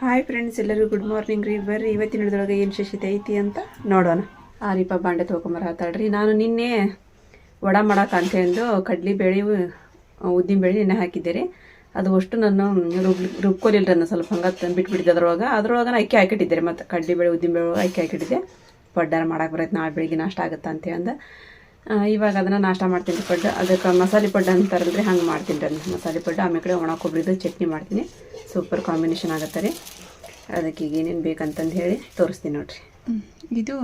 Hi friends ಎಲ್ಲರಿಗೂ good morning ರೀ. ಬರ್ರಿ ಇವತ್ತಿನ ಹಿಡಿದೊಳಗೆ ಏನು ಶಶಿತ ಐತಿ ಅಂತ ನೋಡೋಣ. ಆ ರೀಪ ಬಾಂಡೆ ತೊಗೊಂಬರ ಆತಾಳ್ರಿ ನಾನು ನಿನ್ನೆ ವಡ ಮಾಡಕ್ಕೆ ಅಂತೇಂದು ಕಡ್ಲಿ ಬೇಳೆ ಉದ್ದಿನ ಬೇಳೆ ನೆನೆ ಹಾಕಿದ್ದೆ ರೀ. ಅದು ಅಷ್ಟು ನಾನು ರುಬ್ ರುಬ್ಕೊಲಿಲ್ಲ ನಾನು ಸ್ವಲ್ಪ ಹಂಗೆ ಬಿಟ್ಬಿಟ್ಟಿದ್ದೆ ಅದ್ರೊಳಗೆ. ಅದ್ರೊಳಗೆ ನಾನು ಅಕ್ಕಿ ಹಾಕಿಟ್ಟಿದ್ದೆ ರೀ ಮತ್ತು ಕಡ್ಲಿ ಬೇಳೆ, ಉದ್ದಿನ ಬೇಳೆ ಅಕ್ಕಿ ಹಾಕಿಟ್ಟಿದ್ದೆ. ಪಡ್ಡಾರ ಮಾಡಕ್ಕೆ ಬರೈತೆ, ನಾಳೆ ಬೆಳಿಗ್ಗೆ ನಾಷ್ಟ ಆಗುತ್ತೆ ಅಂದ ಇವಾಗ ಅದನ್ನು ನಾಷ್ಟ ಮಾಡ್ತೀನಿ ಪಡ್ಡ. ಅದಕ್ಕೆ ಮಸಾಲೆ ಪಡ್ಡ ಅಂತಾರಲ್ರಿ ಹಂಗೆ ಮಾಡ್ತೀನಿ ರೀ ಮಸಾಲೆ ಪಡ್ಡು, ಆಮೇಲೆ ಕಡೆ ಒಣ ಕೊಬ್ಬರಿದು ಚಟ್ನಿ ಮಾಡ್ತೀನಿ. ಸೂಪರ್ ಕಾಂಬಿನೇಷನ್ ಆಗುತ್ತೆ ರೀ. ಅದಕ್ಕೆ ಈಗ ಏನೇನು ಬೇಕಂತಂದು ಹೇಳಿ ತೋರಿಸ್ತೀನಿ ನೋಡಿರಿ. ಇದು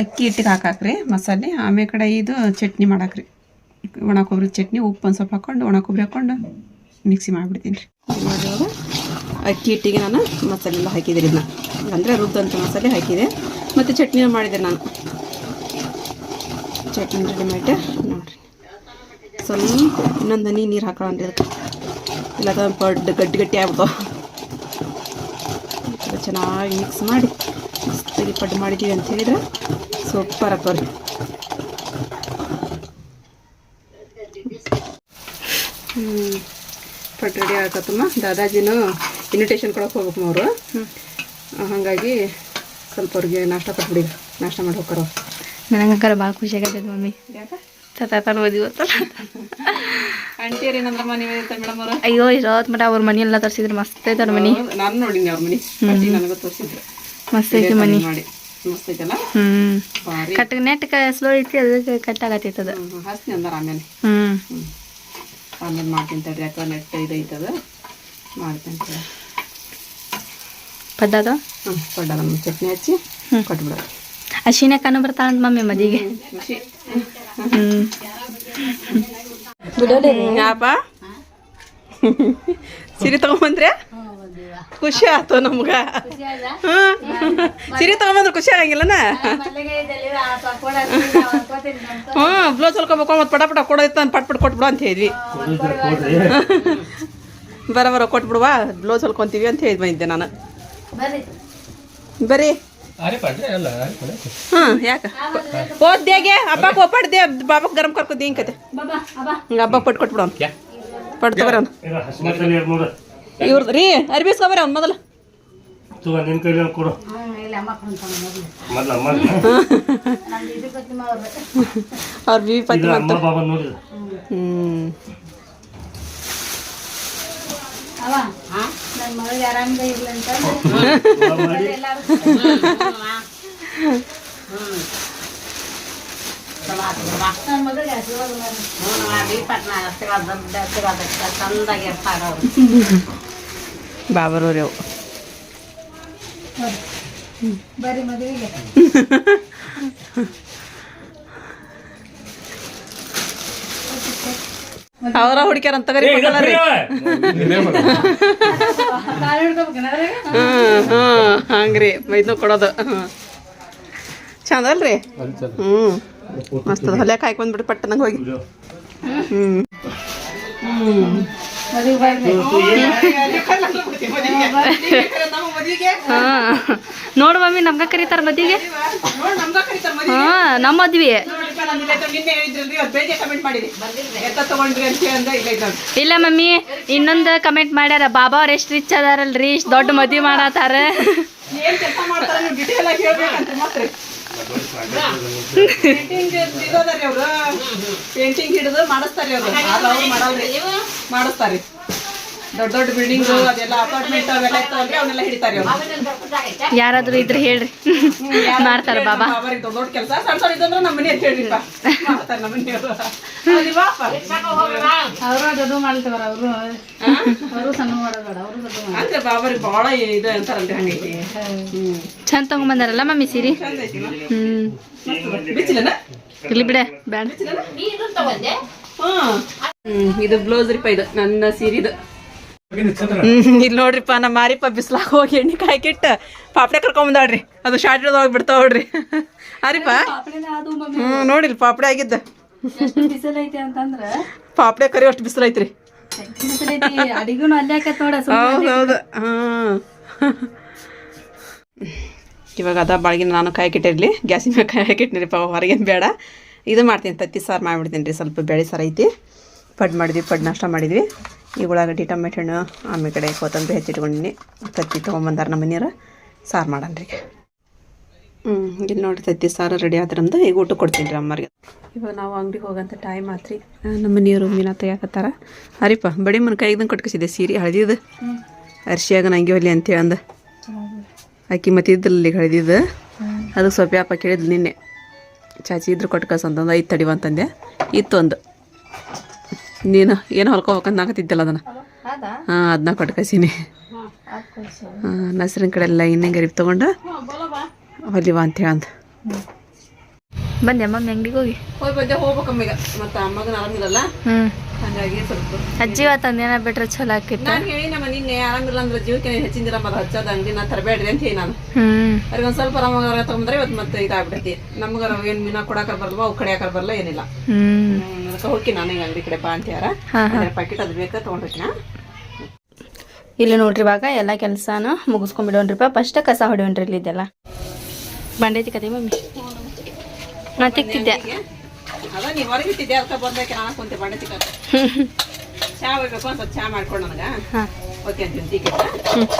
ಅಕ್ಕಿ ಹಿಟ್ಟಿಗೆ ಹಾಕಾಕ್ರಿ ಮಸಾಲೆ. ಆಮೇಲೆ ಕಡೆ ಇದು ಚಟ್ನಿ ಮಾಡಾಕ್ರಿ ಒಣ ಕೊಬ್ಬರಿ ಚಟ್ನಿ ಉಪ್ಪು ಒಂದು ಸ್ವಲ್ಪ ಹಾಕ್ಕೊಂಡು ಒಣ ಕೊಬ್ಬರಿ ಹಾಕ್ಕೊಂಡು ಮಿಕ್ಸಿ ಮಾಡಿಬಿಡ್ತೀನಿ ರೀ. ಅಕ್ಕಿ ಹಿಟ್ಟಿಗೆ ನಾನು ಮಸಾಲೆ ಎಲ್ಲ ಹಾಕಿದ್ದೀನಿ ಇದನ್ನ ಅಂದರೆ ರುಬ್ಬಂಥ ಮಸಾಲೆ ಹಾಕಿದೆ. ಮತ್ತು ಚಟ್ನಿ ಮಾಡಿದೆ ನಾನು. ಚಟ್ನಿ ರೆಡಿ ಮಾಡಿ ನೋಡಿರಿ. ಸ್ವಲ್ಪ ಇನ್ನೊಂದು ಹನಿ ನೀರು ಹಾಕೊಳ್ಳೋಣ ಅದಕ್ಕೆ. ಇಲ್ಲ ಪಡ್ಡು ಗಟ್ಟಿ ಗಟ್ಟಿ ಆಗ್ಬಿಡ್ತಾವ. ಚೆನ್ನಾಗಿ ಮಿಕ್ಸ್ ಮಾಡಿ ಮಸ್ತಾಗಿ ಪಡ್ಡು ಮಾಡಿದ್ದೀವಿ ಅಂತ ಹೇಳಿದ್ರೆ ಸೂಪರ್ ಆಗ್ತವ್ರಿ ಹ್ಞೂ ಪಡ್ಡು ರೆಡಿ ಆಗತ್ತಮ್ಮ. ದಾದಾಜಿನೂ ಇನ್ವಿಟೇಷನ್ ಕೊಡೋಕೆ ಹೋಗ್ಬೇಕು ಅವರು ಹಾಗಾಗಿ ಸ್ವಲ್ಪ ಅವ್ರಿಗೆ ನಾಷ್ಟ ಕೊಟ್ಬಿಡಿ. ನಾಷ್ಟ ಮಾಡಿ ಹೋಗ್ತಾರ ನನಗಂಕರ ಭಾಳ ಖುಷಿ ಆಗತ್ತೆ ಮಮ್ಮಿ. ಯಾಕೆ? ಗೊತ್ತಲ್ಲ ಮೇಡಮ್ ಅವರು? ಅಯ್ಯೋ ಇರೋತ್ ಮಟ ಅವ್ರ ಮನಿ ಎಲ್ಲ ತರ್ಸಿದ್ರು. ಮಸ್ತ್ ಐತೆ ಅವ್ರ ಮನಿ. ನಾನು ನೋಡಿನಿ ಅವ್ರ ಮನಿ. ಅಜ್ಜಿ ನನಗೂ ತೋರಿಸಿದ್ರು. ಮಸ್ತ್ ಐತಿ ಮನಿ. ಮಾಡಿ. ಮಸ್ತ್ ಐತಲ್ಲ? ಹ್ಮ್. ಕಟ್ ನೆಟ್ ಸ್ಲೋ ಐತಿ ಅದಕ್ಕೆ ಕಟ್ ಅದು. ಅಂದಾರ ಆಮೇಲೆ. ಹ್ಮ್. ಆಮೇಲೆ ಮಾಡ್ತೀನಿ ತಡ್ರಿ ನೆಟ್ ಮಾಡ್ತೀನಿ. ಪದ್ದದ ಹ್ಞೂ ಚಟ್ನಿ ಹಚ್ಚಿ. ಕೊಟ್ಬಿಡೋದು ಅಶಿನ ಕಣ್ಣು ಬರ್ತಾಳ ಮಮ್ಮಿ ಮದಿಗೆ ಹ್ಮ್ ಯಾಪ? ಸಿರಿ ತಗೊಂಬಂದ್ರೆ? ಖುಷಿ ಆಯ್ತು ನಮ್ಗ. ಸಿರಿ ತಗೊಂಬಂದ್ರೆ ಖುಷಿ ಆಗಂಗಿಲ್ಲನ? ಹ್ಞೂ ಬ್ಲೌಸ್ ಹೊಲ್ಕೊಬೇಕು ಮತ್ತು ಪಟ ಪಟ ಕೊಡೋಯ್ತು ಅಂತ ಪಟ್ ಪಟ್ ಕೊಟ್ಬಿಡು ಅಂತ ಹೇಳಿದ್ವಿ. ಬರ ಬರ ಕೊಟ್ಬಿಡುವ ಬ್ಲೌಸ್ ಹೊಲ್ಕೊಂತೀವಿ ಅಂತ ಹೇಳಿದ್ ಬಂದಿದ್ದೆ ನಾನು. ಬರ್ರಿ. ಹ್ಞೂ ಯಾಕೆ ಓದ್ದೇಗೆ ಹಬ್ಬಕ್ಕೆ ಒಪ್ಪಾಡ್ದೆ ಬಾಬಕ್ ಗರಂ ಕರ್ಕೊದ್ದೆ ಹಿಂಗೆ ಕತೆ ಹಿಂಗೆ ಹಬ್ಬಕ್ಕೆ ಪಟ್ಟು ಕೊಟ್ಬಿಡೋನ್ ಪಟ್ಟು ತಗೋರ ಇವ್ರದ್ದು ರೀ ಅರ್ಬಿಸ್ಕೊಬರ ಅವ್ನು ಮೊದಲು ನಿನ್ ಕೈಲಿ ಕೊಡು ಮೊದ್ಲ ಅಮ್ಮ ಅವ್ರ ಬಾಬರವ್ರಿ ಅವು ಅವರ ಹುಡುಕ್ಯಾರ ಅಂತ ಕರಿ ಹ್ಮ್ ಹ್ಮ್ ಹಂಗ್ರಿ ಮೈದ್ನು ಕೊಡೋದು. ಚಂದಲ್ರಿ ಚಂದ ಅಲ್ರಿ ಹ್ಮ್ ಮಸ್ತ್ ಅದ. ಹೊಲ್ಯಾಕ ಹಾಕಿ ಬಂದ್ಬಿಟ್ಟು ಪಟ್ಟ ನಂಗೆ ಹೋಗಿ. ಹ್ಮ್. ಹಾ. ನೋಡು ಮಮ್ಮಿ ನಮ್ಗ ಕರೀತಾರ ಮದ್ವಿಗೆ? ಹಾ ನಮ್ಮ ಮದ್ವಿ ಇಲ್ಲ ಮಮ್ಮಿ ಇನ್ನೊಂದು ಕಮೆಂಟ್ ಮಾಡ್ಯಾರ ಬಾಬಾ ಅವ್ರ ಎಷ್ಟು ರಿಚ್ ಅದಾರಲ್ರಿ ಇಷ್ಟು ದೊಡ್ಡ ಮದ್ವೆ ಮಾಡತ್ತಾರ? ಪೇಂಟಿಂಗ್ ಹಿಡಿದು ಮಾಡಿಸ್ತಾರೆ ಅವರು. ಮಾಡಿಸ್ತಾರೆ. ದೊಡ್ಡ ದೊಡ್ಡ ಬಿಲ್ಡಿಂಗ್ ಅದೆಲ್ಲ ಅಪಾರ್ಟ್ಮೆಂಟ್ ಅವೆಲ್ಲ ಅಂದ್ರೆ ಅವನ್ನೆಲ್ಲ ಹಿಡಿತಾರೆ ಅವ್ರು ಯಾರಾದ್ರೂ ಇದ್ರೆ ಹೇಳ್ರಿ. ಮಾಡ್ತಾರ ಬಾಬಾ. ಬಾಬಾರಿಗೆ ದೊಡ್ಡ ದೊಡ್ಡ ಕೆಲಸ. ಸಣ್ಣ ಸಣ್ಣ ಇದಂದ್ರೆ ನಮ್ಮ ಮನೆ ಅಂತ ಅವರು ಮಾಡ್ತಾರೆ ನಮ್ಮ ಅವರು ದೊಡ್ಡ ಅಂದ್ರೆ ಬಾಬಾರಿಗೆ ಬಹಳ ಇದು ಅಂತಾರಲ್ರಿ ಹಂಗೈತಿ. ಚಂದ ತಗೊಂಡ್ಬಂದಾರಲ್ಲ ಮಮ್ಮಿ ಸೀರಿ? ಚಂದ ಐತಿ ಹ್ಮ್. ಬಿಚ್ಚಿಲ್ಲನ? ಇಲ್ಲಿ ಬಿಡ ಬೇಡ. ಹ್ಮ್ ಇದು ಬ್ಲೌಸ್ ರೀಪ ಇದು. ನನ್ನ ಸೀರಿದು ಇಲ್ಲಿ ನೋಡ್ರಿಪ್ಪ, ನಮ್ಮ ಮಾರಿಪ್ಪ ಬಿಸ್ಲಾಗ ಹೋಗಿ ಎಣ್ಣೆ ಕಿಟ್ಟ ಪಾಪಡೆ ಕರ್ಕೊಂಬಂದಾಳ್ರಿ. ಅದು ಶಾರ್ಟ್ ಒಳಗೆ ಬಿಡ್ತಾವ ನೋಡ್ರಿ. ಅರಿಪ್ಪ ಹ್ಮ್, ನೋಡಿಲ್ ಪಾಪಡೆ ಆಗಿದ್ದ. ಪಾಪಡೆ ಕರಿ ಅಷ್ಟು ಬಿಸಿಲು ಐತ್ರಿ. ಇವಾಗ ಅದ ಬಾಳ್ಗಿನ ನಾನು ಕಾಯ್ಕಿಟ್ಟಿರ್ಲಿ ಗ್ಯಾಸಿನ ಮೇಲೆ ಕಾಯ್ಕಿಟ್ಟಿನಿರಿಪ್ಪ ಹೊರಗಿನ ಬೇಡ. ಇದು ಮಾಡ್ತೀನಿ, ತತ್ತಿ ಸಾರು ಮಾಡಿಬಿಡ್ತೀನಿ ರೀ ಸ್ವಲ್ಪ ಬೇಳೆ ಸಾರು ಐತಿ. ಪಡ್ ಮಾಡಿದ್ವಿ, ಪಡ್ ನಾಷ್ಟ ಮಾಡಿದ್ವಿ. ಈ ಉಳ್ಳಾಗಡ್ಡಿ ಟೊಮೆಟೊ ಹಣ್ಣು, ಆಮೇಲೆ ಕಡೆ ಕೊತ್ತಂಬರಿ ಹೆಚ್ಚಿಟ್ಕೊಂಡಿನಿ. ತತ್ತಿ ತೊಗೊಂಬಂದಾರ ನಮ್ಮ ಮನೆಯವ್ರು. ಸಾರು ಮಾಡನ್ರಿ ಹ್ಞೂ ಇಲ್ಲಿ ನೋಡಿ ತತ್ತಿ ಸಾರು ರೆಡಿ ಆದ್ರಂದು ಈಗ ಊಟ ಕೊಡ್ತೀನಿ ರೀ ಅಮ್ಮರಿಗೆ. ಇವಾಗ ನಾವು ಅಂಗಡಿಗೆ ಹೋಗಂತ ಟೈಮ್ ಆತ್ರಿ. ನಮ್ಮ ಮನೆಯವರು ಮೀನಾ ತೆಗಿಯಾಕತ್ತಾರ ಅರಿಪ್ಪ ಬಡಿ ಮನ ಕೈಗ್ದಂಗೆ ಕಟ್ಕಿಸಿದೆ ಸೀರೆ ಹಳದಿದ್ದು ಅರ್ಶಿಯಾಗ ನಂಗೆ ಹೊಲಿ ಅಂತೇಳಿ ಅಂದ ಅಕ್ಕಿ ಮತ್ತೆ ಇದ್ರಲ್ಲಿ ಹಳದಿದ್ದು ಅದಕ್ಕೆ ಸ್ವಲ್ಪ ಯಾಪ ಕೇಳಿದ್ಲು ನಿನ್ನೆ. ಚಾಚಿ ಇದ್ರು ಕೊಟ್ಟು ಅಂತಂದು, ಐದು ತಡಿವಂತಂದೆ ಇತ್ತೊಂದು. ನೀನು ಏನು ಹೊಲ್ಕೋಬೇಕಂತ ನಾಕತ್ತಿದ್ದಲ್ಲ ಅದನ್ನು. ಹಾಂ ಅದನ್ನ ಕೊಟ್ಟು ಕಳ್ಸೀನಿ. ಹಾಂ ನಸರಿನ ಕಡೆ ಎಲ್ಲ ಇನ್ನೇ ಗರೀಬ್ ತೊಗೊಂಡು ಹೊಲಿವ ಅಂತೇಳಿ ಅಂದ ಬಂದೆ ಅಮ್ಮ ಅಂಗಡಿಗೆ ಹೋಗಿ. ಹೋಗಿ ಬಂದೆ ಹೋಗ್ಬೇಕಮ್ಮೀಗ ಮತ್ತು ಅಮ್ಮಗನ ಆರಾಮಿರಲ್ಲ? ಹ್ಞೂ ಹಾಗಾಗಿ ಸ್ವಲ್ಪ ಅಜ್ಜಿ ತಂದು ಏನ ಬಿಟ್ರೆ ಚಲೋ ಆಕಿತ್ತು ನಾನು ಹೇಳಿ ನಮ್ಮ ನಿನ್ನೆ ಆರಾಮಿಲ್ಲ ಅಂದ್ರೆ ಜೀವಕ್ಕೆ ಹೆಚ್ಚಿಂದಿರ ಮರ ಹಚ್ಚೋದು ಅಂಗಡಿ ನಾ ತರಬೇಡ್ರಿ ಅಂತ ಹೇಳಿ ನಾನು. ಹ್ಮ್. ಅವ್ರಿಗೆ ಒಂದು ಸ್ವಲ್ಪ ಆರಾಮಾಗ ತಗೊಂಡ್ರೆ ಇವತ್ತು ಮತ್ತೆ ಇದಾಗ್ಬಿಟ್ಟೈತಿ ನಮ್ಗೆ ಏನು ಮೀನಾ ಕೊಡಾಕ ಬರಲ್ವ ಅವು ಕಡಿಯಾಕ ಬರಲ್ಲ ಏನಿಲ್ಲ. ಅದಕ್ಕೆ ಹೋಗಿ ನಾನು ಈಗ ಅಂಗಡಿ ಕಡೆ ಬಾ ಅಂತ ಯಾರ? ಪ್ಯಾಕೆಟ್ ಅದು ಬೇಕಾ ತೊಗೊಂಡಿರ್ತೀನ ಇಲ್ಲಿ ನೋಡ್ರಿ ಇವಾಗ ಎಲ್ಲ ಕೆಲಸನ ಮುಗಿಸ್ಕೊಂಡ್ಬಿಡೋಣ್ರಿಪ್ಪ ಫಸ್ಟ್ ಕಸ ಹೊಡಿಯೋಣ್ರಿ ಇಲ್ಲಿದ್ದೆಲ್ಲ ಬಂಡೈತಿ ಕತೆ ಮಮ್ಮಿ. ನಾ ತಿಕ್ತಿದ್ದೆ. ಅದ ನೀ ಹೊರಗೆ ಇಟ್ಟಿದ್ದೆ ಅದಕ್ಕೆ ಬಂದಕ್ಕೆ ನಾನು ಕುಂತೆ ಬಾಂಡೆ ತಿಕ್ಕ ಚಾ ಹೋಗ್ಬೇಕು ಒಂದು ಸ್ವಲ್ಪ ಚಾ ಮಾಡ್ಕೊಂಡು ನನಗೆ. ಓಕೆ ಅಂತೀನಿ ಟೀಕೆ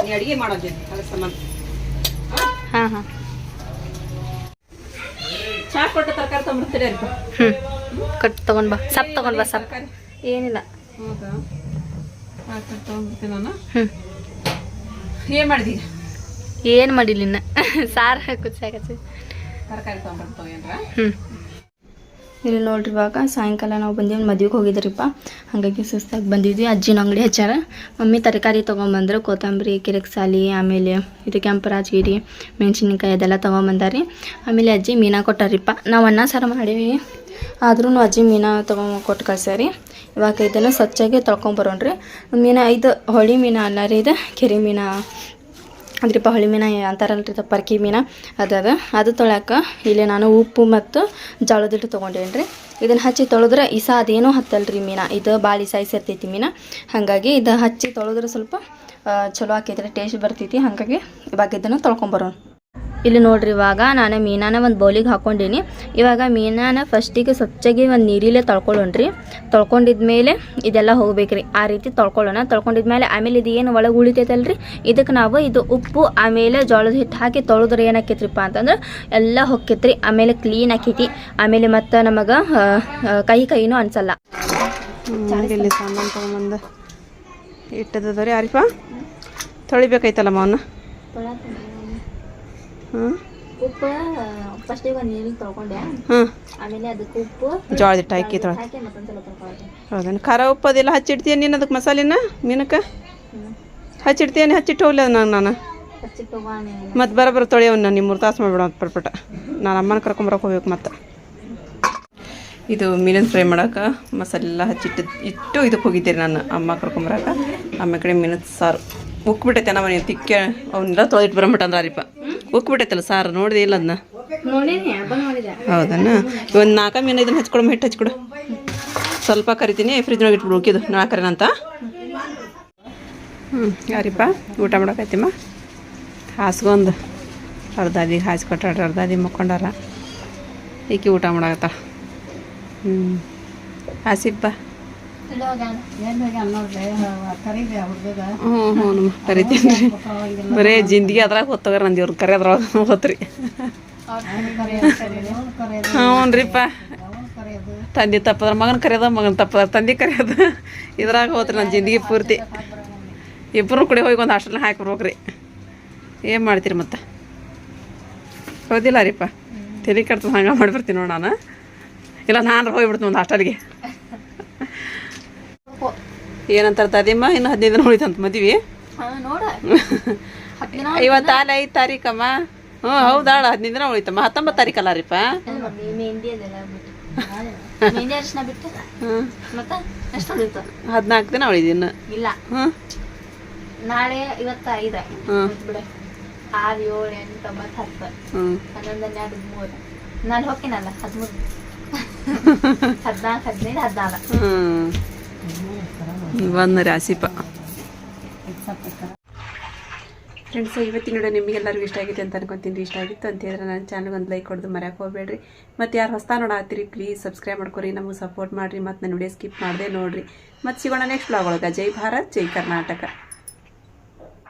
ನೀ ಅಡುಗೆ ಮಾಡೋದಿನಿ ಅದ್ರ ಸಂಬಂಧ ಹಾಂ ಹಾಂ. ಚಾ ಕೊಟ್ಟು ತರಕಾರಿ ತೊಗೊಂಡ್ಬಿಡ್ತೀರಿ ಅಲ್ಪ ಹ್ಞೂ ಕಟ್ ತಗೊಂಡ್ ಬಾ. ಸಪ್ ತಗೊಂಡ್ ಬಾ ಸಪ್. ಏನಿಲ್ಲ. ಹೌದಾ? ಆಯ್ತು ತೊಗೊಂಡ್ಬಿಡ್ತೀನಿ ನಾನು. ಹ್ಞೂ ಏನು ಮಾಡಿದೀಗ ಏನು ಮಾಡಿಲ್ಲ ಇನ್ನ. ಸಾರು ತರಕಾರಿ ತೊಗೊಂಡ್ಬಿಡ್ತು ಏನ್ರ ಹ್ಞೂ ಇಲ್ಲಿ ನೋಡ್ರಿ ಇವಾಗ ಸಾಯಂಕಾಲ ನಾವು ಬಂದೀವಿ, ಮದ್ವೆಗೆ ಹೋಗಿದ್ರಿಪ್ಪ. ಹಾಗಾಗಿ ಸುಸ್ತಾಗಿ ಬಂದಿದ್ವಿ. ಅಜ್ಜಿನ ಅಂಗಡಿ ಹಚ್ಚಾರ ಮಮ್ಮಿ ತರಕಾರಿ ತೊಗೊಂಬಂದ್ರು, ಕೊತ್ತಂಬರಿ, ಕಿರಕ್ಸಾಲಿ, ಆಮೇಲೆ ಇದು ಕೆಂಪು ರಾಜಗಿರಿ, ಮೆಣಸಿನ್ಕಾಯಿ ಅದೆಲ್ಲ ತೊಗೊಂಬಂದಾರಿ. ಆಮೇಲೆ ಅಜ್ಜಿ ಮೀನಾ ಕೊಟ್ಟಾರಿಪ್ಪ. ನಾವು ಅನ್ನ ಸಾರು ಮಾಡೀವಿ. ಆದ್ರೂ ಅಜ್ಜಿ ಮೀನಾ ತೊಗೊಂಬ ಕೊಟ್ಟು ಕಳ್ಸ್ಯಾರಿ. ಇವಾಗ ಇದನ್ನು ಸ್ವಚ್ಛಾಗಿ ತೊಳ್ಕೊಂಬರೋಣ್ರಿ ಮೀನಾ ಇದು ಹೊಳಿ ಮೀನಾ ಅಲ್ಲ ರೀ ಇದು, ಕೆರೆ ಮೀನಾ. ಅದ್ರಿಪ್ಪ ಹೊಳಿ ಮೀನ ಅಂತಾರಲ್ರಿ ಪರ್ಕಿ ಮೀನ. ಅದದ. ಅದು ತೊಳ್ಯಾಕ ಇಲ್ಲಿ ನಾನು ಉಪ್ಪು ಮತ್ತು ಜೋಳದ ಹಿಟ್ಟು ತೊಗೊಂಡೇನಿ ಇದನ್ನು ಹಚ್ಚಿ ತೊಳೆದ್ರೆ ಇಸ ಅದೇನೂ ಹತ್ತಲ್ರಿ ಮೀನ. ಇದು ಭಾಳ ಇಸ ಇರ್ತೈತಿ ಮೀನ. ಹಾಗಾಗಿ ಇದು ಹಚ್ಚಿ ತೊಳೆದ್ರೆ ಸ್ವಲ್ಪ ಚಲೋ ಆಕೈತ್ರಿ ಟೇಸ್ಟ್ ಬರ್ತೈತಿ. ಹಾಗಾಗಿ ಇವಾಗ ಇದನ್ನು ತೊಳ್ಕೊಂಬರೋಣ ಇಲ್ಲಿ ನೋಡ್ರಿ ಇವಾಗ ನಾನು ಮೀನಾನ ಒಂದು ಬೌಲಿಗೆ ಹಾಕೊಂಡೀನಿ. ಇವಾಗ ಮೀನಾನ ಫಸ್ಟಿಗೆ ಸ್ವಚ್ಛಗೆ ಒಂದು ನೀರಿಲೆ ತೊಳ್ಕೊಳ್ಳೋಣ್ರಿ. ತೊಳ್ಕೊಂಡಿದ್ಮೇಲೆ ಇದೆಲ್ಲ ಹೋಗ್ಬೇಕ್ರಿ. ಆ ರೀತಿ ತೊಳ್ಕೊಳ್ಳೋಣ. ತೊಳ್ಕೊಂಡಿದ್ಮೇಲೆ ಆಮೇಲೆ ಇದು ಏನು ಒಳಗೆ ಉಳಿತೈತಲ್ರಿ? ಇದಕ್ಕೆ ನಾವು ಇದು ಉಪ್ಪು, ಆಮೇಲೆ ಜೋಳದ ಹಿಟ್ಟು ಹಾಕಿ ತೊಳೆದ್ರೆ ಏನಾಕೈತ್ರಿಪ್ಪ ಅಂತಂದ್ರೆ ಎಲ್ಲ ಹೊಕ್ಕೈತ್ರಿ. ಆಮೇಲೆ ಕ್ಲೀನ್ ಆಕೈತಿ. ಆಮೇಲೆ ಮತ್ತು ನಮಗೆ ಕೈ ಕೈನೂ ಅನ್ಸಲ್ಲ. ಸಾಮಾನು ಆರಿಫಾ. ತೊಳಿಬೇಕಾಯ್ತಲ್ಲಮ್ಮ ಅವನ್ನ ಉಪ್ಪು ಫಸ್ಟಿಗೆ ಒಂದು ನೀರಿಗೆ ತೊಳ್ಕೊಂಡೆ. ಆಮೇಲೆ ಅದಕ್ಕೆ ಉಪ್ಪು ಜೋಳದ ಹಿಟ್ಟು ಹಾಕಿ ತೊಳೆ ಹಾಕಿ ಮತ್ತೊಂದ್ಸಲ ತೊಳ್ಕೊಂಡೆ ಹೌದೇನು? ಖಾರ ಉಪ್ಪು ಅದೆಲ್ಲ ಹಚ್ಚಿಡ್ತೀಯ ನೀನು ಅದಕ್ಕೆ ಮಸಾಲೆನ? ಮೀನಕ್ಕೆ? ಹಚ್ಚಿಡ್ತೀಯ ಹಚ್ಚಿಟ್ಟು ಹೋಗ್ಲಿ ಅದು ನಾನು? ನಾನು? ಮತ್ತೆ ಬರೋಬ್ಬರ ತೊಳೆಯವನ್ನ ನಿಮ್ಮ ಮೂರು ತಾಸು ಮಾಡಿಬಿಡೋ ಅಂತ ಪಟ್ಪಟ. ನಾನು ಅಮ್ಮನ ಕರ್ಕೊಂಬರಕ್ಕೆ ಹೋಗ್ಬೇಕು ಮತ್ತೆ. ಇದು ಮೀನಿನ ಫ್ರೈ ಮಾಡೋಕೆ ಮಸಾಲೆ ಎಲ್ಲ ಹಚ್ಚಿಟ್ಟು ಇಟ್ಟು ಇದಕ್ಕೆ ಹೋಗಿದ್ದೀರಿ ನಾನು ಅಮ್ಮ ಕರ್ಕೊಂಬರಕ್ಕೆ ಆಮೇಲೆ ಕಡೆ ಮೀನಿನ ಸಾರು. ಉಕ್ಬಿಟ್ಟೈತೆ ನಮ್ಮ ಮನೆ ತಿಕ್ಕೆ. ಅವನ್ನೆಲ್ಲ ತೊಳೆದಿಟ್ಟು ಬರಮಟ ಅಂದ್ರೆ ಅರಿಪ. ಉಕ್ಬಿಟ್ಟೈತಲ್ಲ ಸಾರು ನೋಡಿದೆ ಇಲ್ಲ ಅದನ್ನ ಹೌದನ್ನ ಒಂದು ನಾಲ್ಕು ಮೀನು ಇದನ್ನ ಹಚ್ಕೊಡು ಹಿಟ್ಟು ಹಚ್ಕೊಡು. ಸ್ವಲ್ಪ ಕರಿತೀನಿ ಫ್ರಿಜ್ ನೋಡಿ ಇಟ್ಬಿಡು ಉಕ್ಕಿದು ನಾಲ್ಕರೇನ ಅಂತ. ಹ್ಞೂ ಯಾರಿಪ್ಪ ಊಟ ಮಾಡೋಕೈತಿಮ್ಮ ಹಾಸ್ಗೊಂದು. ಅರ್ಧಾದಿಗೆ ಅರ್ಧ ಅರ್ಧಾದಿ ಮಕ್ಕೊಂಡಾರ. ಈಕಿ ಊಟ ಮಾಡಾಕತ್ತಾಳ. ಹ್ಞೂ ಹಾಸಿಪ್ಪ. ಹ್ಞೂ ಹ್ಞೂ ಕರಿತೀನಿ ರೀ ಬರೇ ಜಿಂದಗಿ ಅದ್ರಾಗ ಹೊತ್ತೋಗಾರ ನಂದು ಇವ್ರು ಕರೆಯೋದ್ರೊಳಗೆ ಹೋತ್ರಿ. ಹ್ಞೂ ರೀಪ್ಪ ತಂದೆ ತಪ್ಪದ್ರ ಮಗನ ಕರೆಯೋದ, ಮಗನ ತಪ್ಪದ, ತಂದೆ ಕರೆಯೋದು. ಇದ್ರಾಗ ಹೋತ್ರಿ ನನ್ನ ಜಿಂದಗಿ ಪೂರ್ತಿ. ಇಬ್ಬರು ಕೂಡ ಹೋಗಿ ಒಂದು ಹಾಸ್ಟೆಲ್ ಹಾಕಿ ಬರ್ಬೇಕ್ರಿ. ಏನು ಮಾಡ್ತೀರಿ ಮತ್ತೆ? ಹೌದಿಲ್ಲ ರೀಪ್ಪ ತಲೆ ಕಟ್ತದೆ ಹಂಗೆ ಮಾಡಿಬಿಡ್ತೀನಿ ನೋಡಿ ನಾನು. ಇಲ್ಲ ನಾನು ಹೋಗಿಬಿಡ್ತೀನಿ ಒಂದು ಹಾಸ್ಟೆಲ್ಗೆ. ಏನಂತಾರೆ ತಾದಿಮ್ಮ ಇನ್ನು ಹದಿನೈದು ದಿನ ಉಳಿತಂತ ಮದ್ವಿ. ನೋಡು. ಇವತ್ತು ಆಲೆ ಐದು ತಾರೀಕಮ್ಮ? ಹ್ಞೂ ಹೌದಾಳ ಹದಿನೈದು ದಿನ ಉಳಿತಮ್ಮ. ಹತ್ತೊಂಬತ್ತು ತಾರೀಕಲ್ಲ ರೀಪ? ಹದಿನಾಲ್ಕು ದಿನ ಉಳಿದಿ ಇನ್ನು. ಇಲ್ಲ. ಹ್ಞೂ ನಾಳೆ ಇವತ್ತು ಐದು. ಆರು ಏಳು ಎಂಟು ಒಂಬತ್ತು ಹತ್ತು. ಹನ್ನೊಂದು ಹನ್ನೆರಡು ಮೂರು ನಾನು ಹೋಗ್ತೀನಲ್ಲ ಹದಿಮೂರು. ಹದಿನಾಲ್ಕು ಹದಿನೈದು ಹದಿನಾಲ್ಕು ಹ್ಞೂ ರಾಸಿಪ ಫ್ರೆಂಡ್ಸ್ ಇವತ್ತಿನ ವಿಡಿಯೋ ನಿಮಗೆಲ್ಲರಿಗೂ ಇಷ್ಟ ಆಗಿದೆ ಅಂತ ಅನ್ಕೊಂತೀನಿ. ಇಷ್ಟ ಆಗಿತ್ತು ಅಂತ ಹೇಳಿದ್ರೆ ನನ್ನ ಚಾನಲ್ಗೆ ಒಂದು ಲೈಕ್ ಕೊಡೋದು ಮರ್ಯಾಕೆ ಹೋಗ್ಬೇಡ್ರಿ. ಮತ್ತು ಯಾರು ಹೊಸ್ತಾ ನೋಡಾತ್ತೀರಿ ಪ್ಲೀಸ್ ಸಬ್ಸ್ಕ್ರೈಬ್ ಮಾಡ್ಕೊರಿ, ನಮಗೆ ಸಪೋರ್ಟ್ ಮಾಡಿರಿ. ಮತ್ತು ನನ್ನ ವಿಡಿಯೋ ಸ್ಕಿಪ್ ಮಾಡಿದೆ ನೋಡಿರಿ. ಮತ್ತು ಸಿಗೋಣ ನೆಕ್ಸ್ಟ್ ಬ್ಲಾಗ್ ಒಳಗೆ. ಜೈ ಭಾರತ್, ಜೈ ಕರ್ನಾಟಕ.